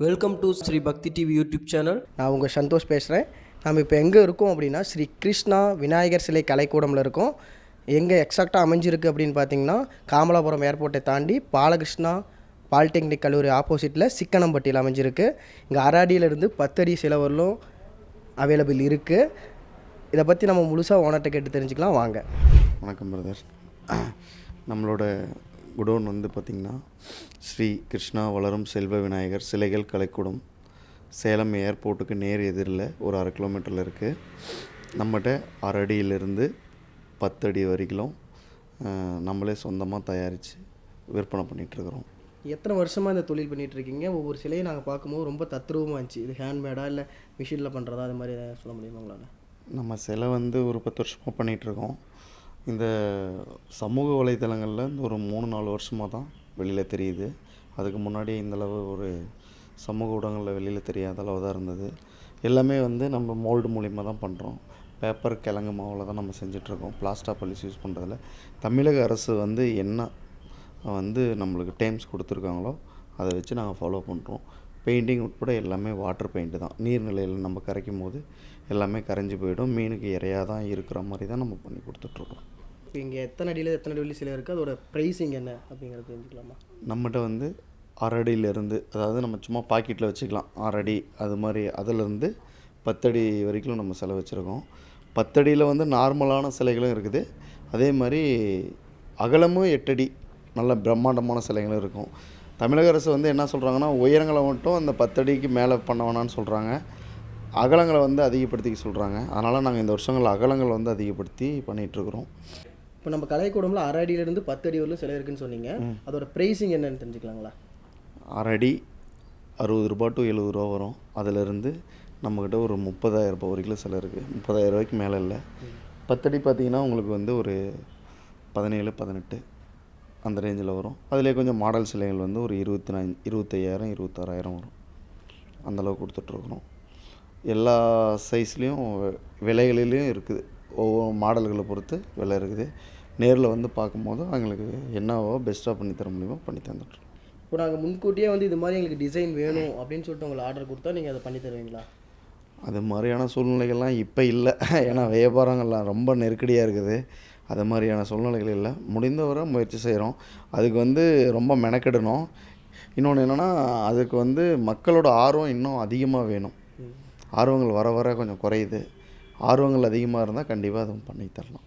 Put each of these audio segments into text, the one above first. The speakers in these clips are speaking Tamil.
வெல்கம் டு ஸ்ரீ பக்தி டிவி யூடியூப் சேனல் நான் உங்கள் சந்தோஷ் பேசுகிறேன் நம்ம இப்போ எங்கே இருக்கோம் அப்படின்னா ஸ்ரீ கிருஷ்ணா விநாயகர் சிலை கலைக்கூடமில் இருக்கோம். எங்கே எக்ஸாக்டாக அமைஞ்சிருக்கு அப்படின்னு பார்த்தீங்கன்னா காமலாபுரம் ஏர்போர்ட்டை தாண்டி பாலகிருஷ்ணா பாலிடெக்னிக் கல்லூரி ஆப்போசிட்டில் சிக்கனம்பட்டியில் அமைஞ்சிருக்கு. இங்கே அராடியிலேருந்து பத்தடி சிலவரிலும் அவைலபிள் இருக்குது இதை பற்றி நம்ம முழுசாக ஓனர்கிட்ட கேட்டு தெரிஞ்சுக்கலாம். வாங்க. வணக்கம் பிரதர் நம்மளோட குடோன் வந்து பார்த்திங்கன்னா ஸ்ரீ கிருஷ்ணா வளரும் செல்வ விநாயகர் சிலைகள் கலைக்கூடம் சேலம் ஏர்போர்ட்டுக்கு நேர் எதிரில் ஒரு அரை கிலோமீட்டரில் இருக்குது நம்மகிட்ட அரை அடியிலிருந்து பத்து அடி வரைக்கும் நம்மளே சொந்தமாக தயாரித்து விற்பனை பண்ணிகிட்ருக்குறோம் எத்தனை வருஷமாக இந்த தொழில் பண்ணிட்டு இருக்கீங்க? ஒவ்வொரு சிலையை நாங்கள் பார்க்கும்போது ரொம்ப தத்ரூபமாக இருந்துச்சு. இது ஹேண்ட்மேடாக இல்லை மிஷினில் பண்ணுறதா அது மாதிரி சொல்ல முடியுமா உங்களால்? நம்ம சிலை வந்து ஒரு பத்து வருஷமாக பண்ணிகிட்ருக்கோம் இந்த சமூக வலைத்தளங்களில் இந்த ஒரு மூணு நாலு வருஷமாக தான் வெளியில் தெரியுது. அதுக்கு முன்னாடி இந்தளவு ஒரு சமூக ஊடகங்களில் வெளியில் தெரியாத அளவு தான் இருந்தது. எல்லாமே வந்து நம்ம மோல்டு மூலிமா தான் பண்ணுறோம் பேப்பர் கிழங்கு மாவில் தான் நம்ம செஞ்சிட்ருக்கோம். பிளாஸ்டா பாலிஸ் யூஸ் பண்ணுறதில்ல தமிழக அரசு வந்து என்ன வந்து நம்மளுக்கு டைம்ஸ் கொடுத்துருக்காங்களோ அதை வச்சு நாங்கள் ஃபாலோ பண்ணுறோம் பெயிண்டிங் உட்பட எல்லாமே வாட்டர் பெயிண்ட் தான். நீர்நிலையில் நம்ம கரைக்கும் போது எல்லாமே கரைஞ்சி போயிடும். மீனுக்கு இறையாக தான் இருக்கிற மாதிரி தான் நம்ம பண்ணி கொடுத்துட்ருக்கோம். இப்போ இங்கே எத்தனை அடியில் எத்தனை அடி சிலை இருக்குது அதோட ப்ரைஸிங் என்ன அப்படிங்கிறது தெரிஞ்சுக்கலாமா? நம்மகிட்ட வந்து அரடியிலேருந்து அதாவது நம்ம சும்மா பாக்கெட்டில் வச்சுக்கலாம். ஆறடி அது மாதிரி அதிலேருந்து பத்தடி வரைக்கும் நம்ம செலவு வச்சுருக்கோம். பத்தடியில் வந்து நார்மலான சிலைகளும் இருக்குது. அதே மாதிரி அகலமும் எட்டடி நல்ல பிரம்மாண்டமான சிலைகளும் இருக்கும். தமிழக அரசு வந்து என்ன சொல்கிறாங்கன்னா உயரங்களை மட்டும் அந்த பத்தடிக்கு மேலே பண்ண வேணாம்னு சொல்கிறாங்க அகலங்களை வந்து அதிகப்படுத்திக்க சொல்கிறாங்க அதனால் நாங்கள் இந்த வருஷங்கள் அகலங்கள் வந்து அதிகப்படுத்தி பண்ணிகிட்ருக்குறோம் இப்போ நம்ம கலைக்கூடம்ல அரை அடியிலேருந்து பத்து அடி வரலும் சிலை இருக்குன்னு சொன்னீங்க. அதோட ப்ரைஸிங் என்னன்னு தெரிஞ்சுக்கலாங்களா? அரடி அறுபது ரூபா டு எழுபது ரூபா வரும். அதிலிருந்து நம்மக்கிட்ட ஒரு முப்பதாயிரம் ரூபாய் வரைக்கும் சிலை இருக்குது முப்பதாயிரம் ரூபாய்க்கு மேலே இல்லை. பத்தடி பார்த்தீங்கன்னா உங்களுக்கு வந்து ஒரு பதினேழு பதினெட்டு அந்த ரேஞ்சில் வரும். அதிலே கொஞ்சம் மாடல் சிலைகள் வந்து ஒரு இருபத்தி நாலு இருபத்தையாயிரம் இருபத்தாறாயிரம் வரும். அந்தளவு கொடுத்துட்ருக்குறோம் எல்லா சைஸ்லேயும் விலைகளிலையும் இருக்குது. ஒவ்வொரு மாடல்களை பொறுத்து விலை இருக்குது. நேரில் வந்து பார்க்கும்போது அவங்களுக்கு என்னவோ பெஸ்ட்டாக பண்ணி தர முடியுமோ பண்ணி தந்துட்டுருக்கோம் இப்போ நாங்கள் முன்கூட்டியே வந்து இது மாதிரி எங்களுக்கு டிசைன் வேணும் அப்படின்னு சொல்லிட்டு உங்களுக்கு ஆர்டர் கொடுத்தா நீங்கள் அதை பண்ணி தருவீங்களா? அது மாதிரியான சூழ்நிலைகள்லாம் இப்போ இல்லை. ஏன்னா வியாபாரங்கள்லாம் ரொம்ப நெருக்கடியாக இருக்குது. அது மாதிரியான சூழ்நிலைகள் இல்லை. முடிந்தவரை முயற்சி செய்கிறோம். அதுக்கு வந்து ரொம்ப மெனக்கெடணும். இன்னொன்று என்னென்னா அதுக்கு வந்து மக்களோட ஆர்வம் இன்னும் அதிகமாக வேணும். ஆர்வங்கள் வர வர கொஞ்சம் குறையுது. ஆர்வங்கள் அதிகமாக இருந்தால் கண்டிப்பாக அதுவும் பண்ணி தரலாம்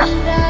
Right.